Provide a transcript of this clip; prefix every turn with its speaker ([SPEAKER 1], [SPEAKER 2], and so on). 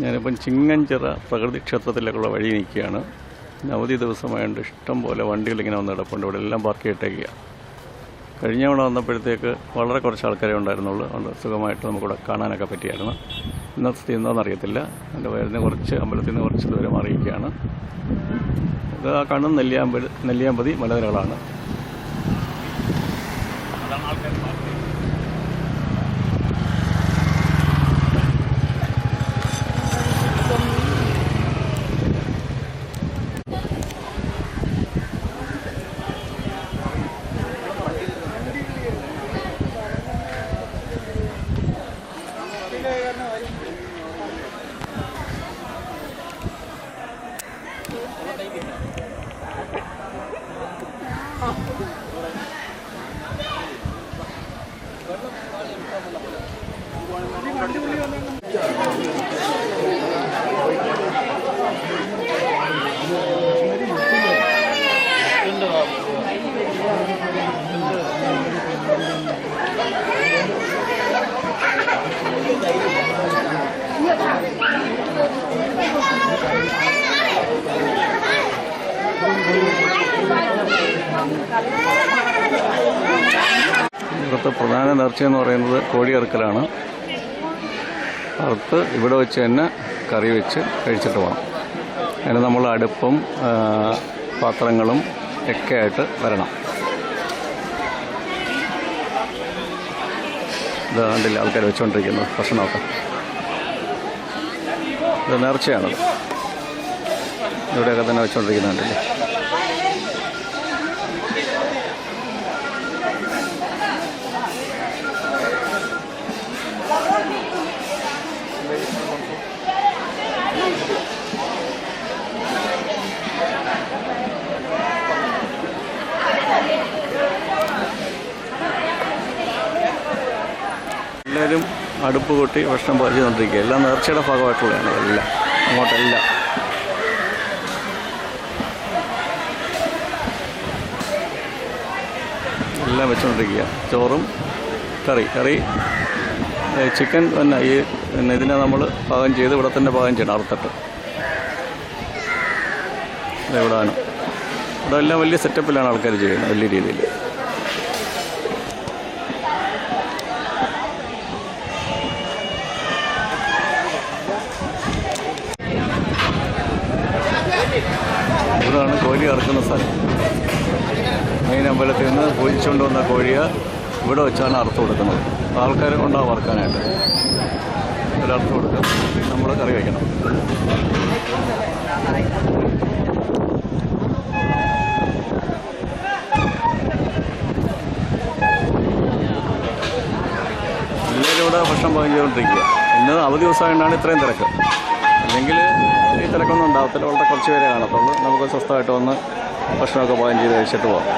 [SPEAKER 1] ഞാനിപ്പം ചിങ്ങഞ്ചിറ പ്രകൃതി ക്ഷേത്രത്തിലേക്കുള്ള വഴി നിൽക്കുകയാണ് അവധി ദിവസമായതുകൊണ്ട് ഇഷ്ടം പോലെ വണ്ടികൾ വന്ന് കിടപ്പുണ്ട്. ഇവിടെ എല്ലാം പാർക്ക് ചെയ്തിട്ടേക്കുക കഴിഞ്ഞ തവണ വന്നപ്പോഴത്തേക്ക് വളരെ കുറച്ച് ആൾക്കാരെ ഉണ്ടായിരുന്നുള്ളൂ. അതുകൊണ്ട് സുഖമായിട്ട് നമുക്കിവിടെ കാണാനൊക്കെ പറ്റിയായിരുന്നു. ഇന്നത്തെ സ്ഥിതി എന്താണെന്ന് അറിയത്തില്ല. എന്റെ വരുന്ന കുറച്ച് അമ്പലത്തിൽ നിന്ന് കുറച്ച് ദൂരം അറിയിക്കുകയാണ്. ഇത് ആ കാണുന്ന നെല്ലിയാമ്പതി നെല്ലിയാമ്പതി മലനിരകളാണ്. Oh. ഇവിടുത്തെ പ്രധാന നേർച്ച എന്ന് പറയുന്നത് കോഴി അറുക്കലാണ് അറുത്ത് ഇവിടെ വെച്ച് തന്നെ കറി വെച്ച് കഴിച്ചിട്ട് പോകണം അതിന് നമ്മൾ അടുപ്പും പാത്രങ്ങളും ഒക്കെ ആയിട്ട് വരണം. ഇത് കണ്ടില്ല ആൾക്കാർ വെച്ചുകൊണ്ടിരിക്കുന്നത് ഭക്ഷണമൊക്കെ ഇത് നേർച്ചയാണ്. ഇവിടെയൊക്കെ തന്നെ വെച്ചുകൊണ്ടിരിക്കുന്നുണ്ടല്ലേ എല്ലാവരും അടുപ്പ് കൂട്ടി ഭക്ഷണം പാചിച്ചുകൊണ്ടിരിക്കുക എല്ലാം നേർച്ചയുടെ ഭാഗമായിട്ടുള്ളതാണ് എല്ലാം. അങ്ങോട്ടെല്ലാം. എല്ലാം വെച്ചുകൊണ്ടിരിക്കുക. ചോറും കറി. കറി ചിക്കൻ തന്നെ. ഈ പിന്നെ ഇതിനെ നമ്മൾ പാകം ചെയ്ത് ഇവിടെ തന്നെ പാകം ചെയ്യണം അറുത്തിട്ട്. ഇവിടെ ഇവിടാണ് ഇവിടെ എല്ലാം വലിയ സെറ്റപ്പിലാണ് ആൾക്കാർ ചെയ്യുന്നത് വലിയ രീതിയിൽ. ഇവിടാണ് കോഴി ഇറക്കുന്ന സ്ഥലം. മെയിൻ അമ്പലത്തിൽ നിന്ന് പൂജിച്ചുകൊണ്ട് വന്ന കോഴിയെ ഇവിടെ വെച്ചാണ് അറുത്ത് കൊടുക്കുന്നത്. ആൾക്കാരെ കൊണ്ടാണ് വറുക്കാനായിട്ട് ഒരർത്ത് അറുത്ത് നമ്മൾ കറി വയ്ക്കണം. എല്ലാവരും ഇവിടെ ഭക്ഷണം പാകം ചെയ്തുകൊണ്ടിരിക്കുക ഇന്ന് അവധി ദിവസമായതുകൊണ്ടാണ് ഇത്രയും തിരക്ക്. അല്ലെങ്കിൽ ഈ തിരക്കൊന്നും ഉണ്ടാകത്തില്ല വളരെ കുറച്ച് പേരെ കാണത്തുള്ളൂ. നമുക്ക് സ്വസ്ഥമായിട്ട് വന്ന് ഭക്ഷണമൊക്കെ പാകം ചെയ്ത് കഴിച്ചിട്ട് പോകാം